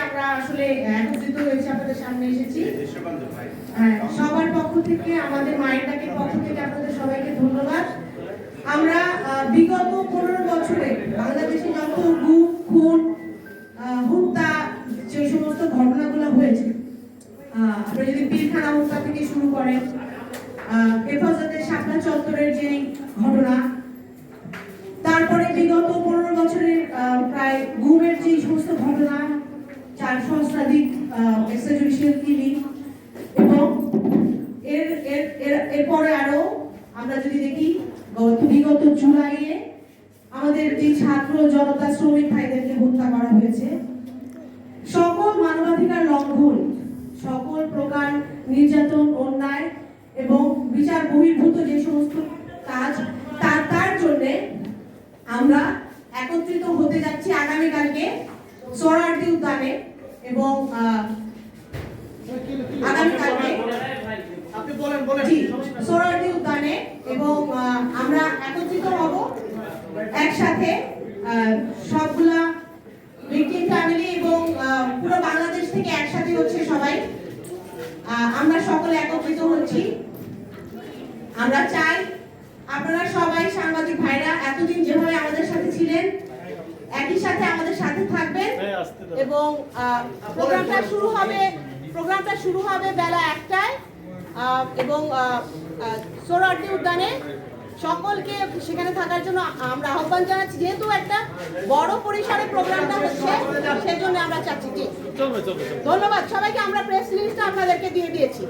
আমরা আসলে একত্রিত হয়েছি আপনাদের সামনে এসেছি। হ্যাঁ, সবার পক্ষ থেকে আমাদের মায়ের ডাকের পক্ষ থেকে আপনাদের সবাইকে ধন্যবাদ। আমরা বিগত পনেরো বছরে বাংলাদেশে যত গুম খুন হত্যা যে সমস্ত ঘটনাগুলো হয়েছে আপনি যদি পিলখানা হত্যা থেকে শুরু করেন হেফাজতের শাখা চত্বরের যে ঘটনা তারপরে বিগত পনেরো বছরের প্রায় গুমের যে সমস্ত ঘটনা চার সহস্রাধিক এক্সট্রাজুডিশিয়াল কিলিং এবং এর এর, এর- এরপরে আরও আমরা যদি দেখি, গত, বিগত জুলাইয়ে আমাদের যে ছাত্র জনতা শ্রমিক ভাইদেরকে হত্যা করা হয়েছে, সকল মানবাধিকার লঙ্ঘন, সকল প্রকার নির্যাতন, অন্যায় এবং বিচার বহির্ভূত যে সমস্ত কাজ, তার তার জন্যে আমরা একত্রিত হতে যাচ্ছি আগামীকালকে সোরারদি উদ্যানে। এবং আগামীকালকে আপনি বলেন বলেন। সোরারদি উদ্যানে এবং আমরা একত্রিত হব। একসাথে সবগুলা ভিকটিম ফ্যামিলি এবং পুরো বাংলাদেশ থেকে একসাথে হচ্ছে সবাই। আহ, আমরা সকলে একত্রিত হচ্ছি। আমরা চাই আপনারা সবাই সাংবাদিক ভাইরা এতদিন এবং প্রোগ্রামটা শুরু হবে প্রোগ্রামটা শুরু হবে বেলা একটায়। এবং সোহরাওয়ার্দী উদ্যানে সকলকে সেখানে থাকার জন্য আমরা আহ্বান জানাচ্ছি। যেহেতু একটা বড় পরিসরে প্রোগ্রামটা হচ্ছে সেই জন্য আমরা চাচ্ছি। ধন্যবাদ। সবাইকে আমরা প্রেস লিস্টটা আপনাদেরকে দিয়ে দিয়েছি।